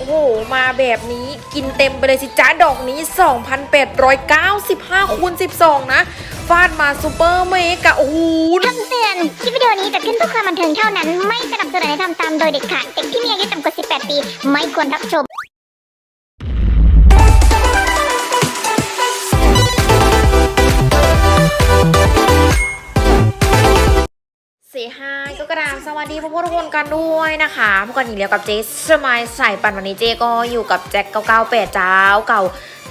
โอ้โห มาแบบนี้กินเต็มไปเลยสิจ้าดอกนี้ 2,895คูณ12 นะ ฟาดมาซูเปอร์เมกะโอ้โหคำเตือนคลิปวิดีโอนี้จะขึ้นเพื่อความบันเทิงเท่านั้น ไม่สนับสนุนให้ทำตามโดยเด็ดขาด เด็กที่มีอายุต่ำกว่า 18 ปี ไม่ควรรับชม วัสดีพวกทุกคนกันด้วยนะคะพวกกันอีกแล้วกับเจสมายใส่ปันวันนี้เจก็อยู่กับแจ็คเก้าแปดเจ้าเก่า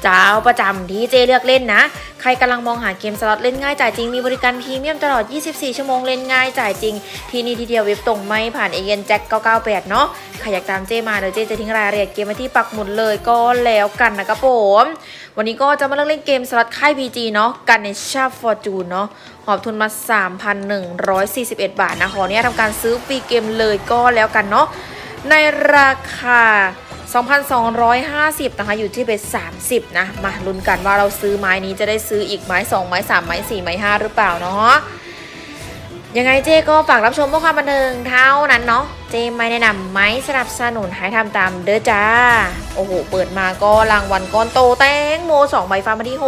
เจ้าประจำที่เจเลือกเล่นนะ ใครกำลังมองหาเกมสล็อตเล่นง่ายจ่ายจริง มีบริการพรีเมียมตลอด 24 ชั่วโมงเล่นง่ายจ่ายจริง ที่นี่ทีเดียวเว็บตรงไม่ผ่านเอเจนแจ็ค998 เนาะใครอยากตามเจมาเดี๋ยวเจจะทิ้งรายละเอียดเกมไว้ที่ปักหมุดเลยก็แล้วกันนะครับผม วันนี้ก็จะมาเลือกเล่นเกมสล็อตค่าย BG เนาะกันในชาฟอร์จูนเนาะหอบทุนมา 3,141 บาทนะขอเนี้ยทำการซื้อฟรีเกมเลยก็แล้วกันเนาะในราคา 2,250นะคะอยู่ที่เป็น30 นะ มาลุ้นกันว่าเราซื้อไม้นี้จะได้ซื้ออีกไม้ 2 ไม้ 3 ไม้ 4 ไม้ 5 หรือเปล่าเนาะยังไงเจ๊ก็ฝากรับชมเพื่อความบันเทิงเท่านั้นเนาะเจ๊ไม่แนะนำไม่สนับสนุนให้ทำตามเด้อจ้า โอ้โห เปิดมาก็รางวัลก้อนโตแตงโม2ใบฟ้ามาที่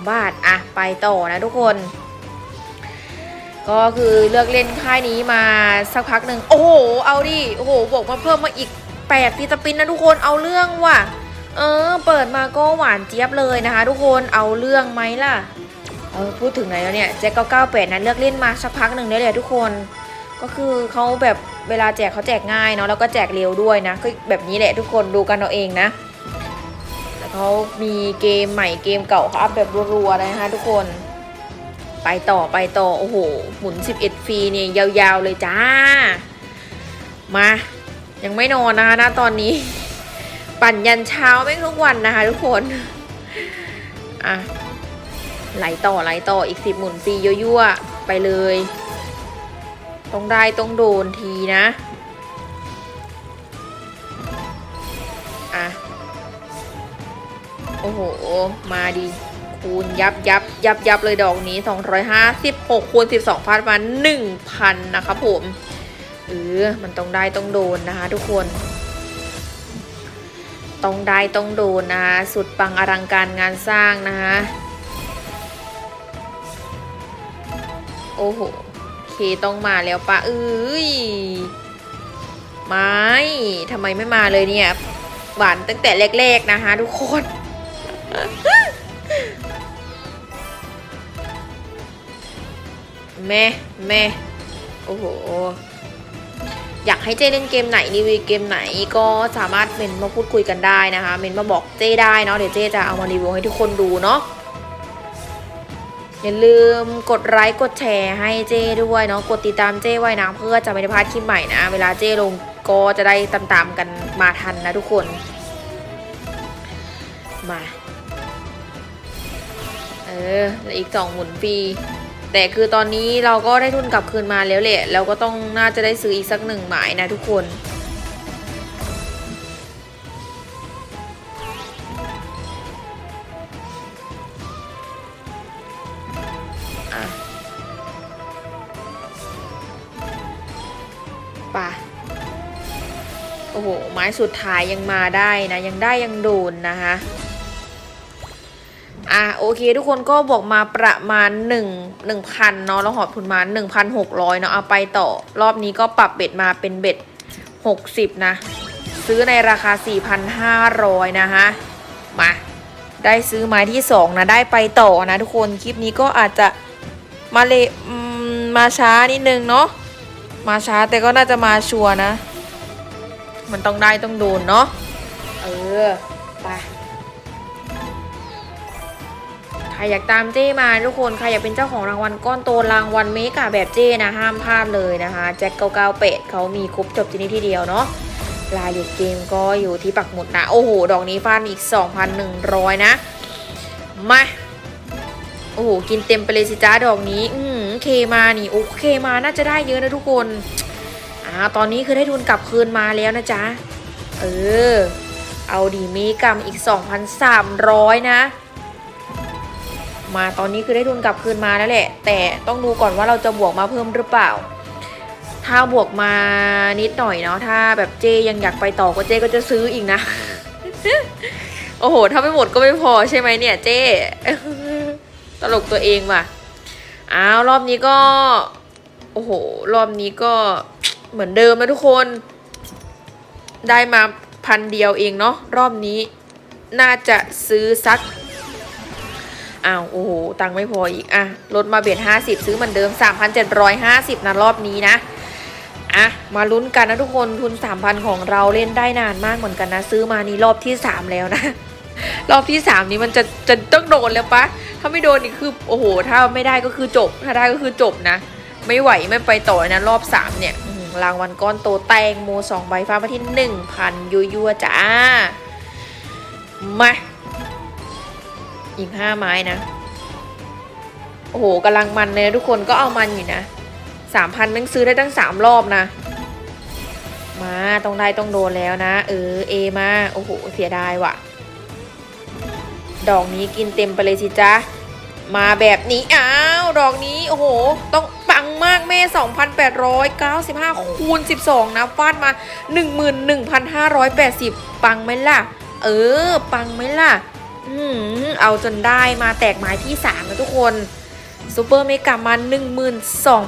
652 บาท อะ ไปต่อนะทุกคนก็คือเลือกเล่นค่ายนี้มาสักพักหนึ่งโอ้โห เอาดิ โอ้โหบอกมาเพิ่มมาอีก 8ฟีตาปินนะทุกคนเอาเรื่องว่ะ เออ เปิดมาก็หวานเจี๊ยบเลยนะคะ ทุกคนเอาเรื่องไหมล่ะ เออพูดถึงไหนแล้วเนี่ยแจ็ค998นั้นเลือกเล่นมาสักพักหนึ่งแล้วแหละทุกคน ก็คือเขาแบบเวลาแจกเขาแจกง่ายเนาะแล้วก็แจกเร็วด้วยนะก็แบบนี้แหละทุกคนดูกันเอาเองนะแล้วเขามีเกมใหม่เกมเก่าเขาอัพแบบรัวๆเลยนะคะทุกคนไปต่อไปต่อ โอ้โห หมุน 11 ฟรีเนี่ย ยาว ๆ เลยจ้า มา ยังไม่นอนนะคะนะตอนนี้ ปั่นยันเช้าแม่ทุกวันนะคะทุกคนอะไหลต่อไหลต่ออีกสิบหมุนฟรียั่วๆไปเลยต้องได้ต้องโดนทีนะอะโอ้โห มาดี คูณยับยับยับยับเลยดอกนี้ 256 คูณ 12 ฟาดมา 1,000 นะครับผม เออมันต้องได้ต้องโดนนะคะทุกคน ต้องได้ต้องโดนนะคะสุดปังอลังการงานสร้างนะคะโอ้โหเคต้องมาแล้วปะเอ้ยไม่ทำไมไม่มาเลยเนี่ยหวานตั้งแต่แรกๆนะคะทุกคนแม่แม่โอ้โห อยากให้เจเล่นเกมไหนรีวิวเกมไหนก็สามารถเมนมาพูดคุยกันได้นะคะ เมนมาบอกเจได้เนาะเดี๋ยวเจจะเอามารีวิวให้ทุกคนดูเนาะอย่าลืมกดไลค์กดแชร์ให้เจ้ด้วยเนาะกดติดตามเจ้ไว้นะเพื่อจะไม่ได้พลาดคลิปใหม่นะ เวลาเจ้ลงก็จะได้ตามๆกันมาทันนะทุกคน มา เออเหลืออีกสองหมุนฟรี แต่คือตอนนี้เราก็ได้ทุนกลับคืนมาแล้วแหละ เราก็ต้องน่าจะได้ซื้ออีกสักหนึ่งหมายนะทุกคนป่ะโอ้โห ไม้สุดท้ายยังมาได้นะ ยังได้ยังโดนนะคะ อะโอเค ทุกคนก็บอกมาประมาณ 1 1,000เนาะแล้วหอบทุนมา 1,600เนาะเอาไปต่อ รอบนี้ก็ปรับเบ็ดมาเป็นเบ็ด 60 นะ ซื้อในราคา 4,500 นะคะมา ได้ซื้อไม้ที่ 2 นะ ได้ไปต่อนะทุกคนคลิปนี้ก็อาจจะมาเลมาช้านิดนึงเนาะมาช้าแต่ก็น่าจะมาชัวร์นะ มันต้องได้ต้องโดนเนาะเออไป รอยากตามเจ้มาทุกคนใครอยากเป็นเจ้าของรางวัลก้อนโตรางวัลเมกาแบบเจ้นะห้ามพลาดเลยนะคะแจ็คเก้าเป็ดเขามีครบจบที่นี่ที่เดียวเนาะรายละเอียดเกมก็อยู่ที่ปักหมุดนะโอ้โห ดอกนี้ฟาดอีก 2,100 นะ มา โอ้โห กินเต็มไปเลยสิจ้าดอกนี้ อืมเคมานี่โอเคมาน่าจะได้เยอะนะทุกคนอ่าตอนนี้คือได้ทุนกลับคืนมาแล้วนะจ๊ะ เออ เอาดีมีกรรมอีก 2,300 นะ มาตอนนี้คือได้ทุนกลับคืนมาแล้วแหละ แต่ต้องดูก่อนว่าเราจะบวกมาเพิ่มหรือเปล่า ถ้าบวกมานิดหน่อยเนาะถ้าแบบเจยังอยากไปต่อก็เจก็จะซื้ออีกนะ โอ้โห ถ้าไม่หมดก็ไม่พอใช่ไหมเนี่ยเจตลกตัวเองว่ะอ้าวรอบนี้ก็ โอ้โห รอบนี้ก็เหมือนเดิมนะทุกคน ได้มาพันเดียวเองเนาะรอบนี้ น่าจะซื้อสัก อ้าวโอ้โหตังค์ไม่พออีกอะลดมาเบียดห้าสิบซื้อเหมือนเดิมสามพันเจ็ดร้อยห้าสิบนะรอบนี้นะอะมาลุ้นกันนะทุกคนทุนสามพันของเราเล่นได้นานมากเหมือนกันนะ ซื้อมานี่รอบที่สามแล้วนะ รอบที่สามนี้มันจะจะต้องโดนแล้วปะถ้าไม่โดนนี่คือโอ้โห ถ้าไม่ได้ก็คือจบ ถ้าได้ก็คือจบนะ ไม่ไหวไม่ไปต่อนะรอบสามเนี่ยรางวัลก้อนโตแตงโมสองใบฟ้ามาที่หนึ่งพันยัวๆจ้ามา อีกห้าไม้นะ โอ้โหกำลังมันเลยนะทุกคนก็เอามันอยู่นะสามพันแม่งซื้อได้ตั้งสามรอบนะ มาต้องได้ต้องโดนแล้วนะ เออเอมาโอ้โหเสียดายว่ะ ดอกนี้กินเต็มไปเลยสิจ๊ะมาแบบนี้อ้าวดอกนี้โอ้โห ต้องปังมากแม่ 2,895 คูณ 12 นะฟาดมา 11,580 ปังไหมล่ะ เออ ปังไหมล่ะ เอาจนได้มาแตกไม้ที่ 3 นะทุกคนซูเปอร์เมกามา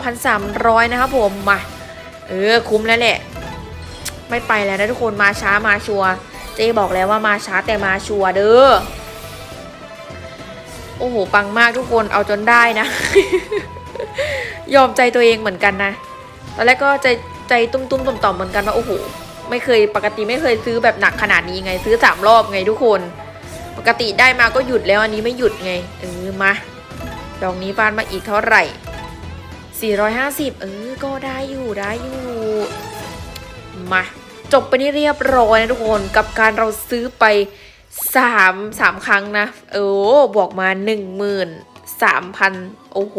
12,300 นะครับผม มา เออ คุ้มแล้วแหละ ไม่ไปแล้วนะทุกคนมาช้ามาชัวเจ๊บอกแล้วว่ามาช้าแต่มาชัวเด้อโอ้โห ปังมากทุกคนเอาจนได้นะ ยอมใจตัวเองเหมือนกันนะ ตอนแรกก็ใจใจตุ้มๆต่อมๆเหมือนกันว่า โอ้โห ไม่เคยปกติไม่เคยซื้อแบบหนักขนาดนี้ไง ซื้อสามรอบไงทุกคน ปกติได้มาก็หยุดแล้วอันนี้ไม่หยุดไง เออมา ดอกนี้ฟานมาอีกเท่าไหร่ 450 เออ ก็ได้อยู่ได้อยู่ มา จบไปนี่เรียบร้อยนะทุกคนกับการเราซื้อไปสามสามครั้งนะ เออบวกมาหนึ่ งหมื่นสามพันโอ้โห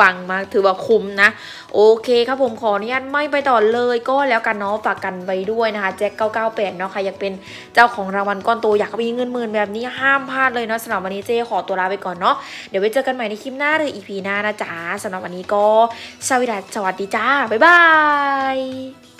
ปังมาก ถือว่าคุ้มนะ โอเคครับผมขออนุญาตไม่ไปต่อเลยก็แล้วกันเนาะฝากกันไว้ด้วยนะคะ แจ็ค998 เนาะใครอยากเป็นเจ้าของรางวัลก้อนโตอยากมีเงินหมื่นแบบนี้ห้ามพลาดเลยเนาะสำหรับวันนี้เจขอตัวลาไปก่อนเนาะเดี๋ยวไว้เจอกันใหม่ในคลิปหน้าหรืออีพีหน้านะจ๊ะสำหรับวันนี้ก็สวัสดีสวัสดีจ้าบ๊ายบาย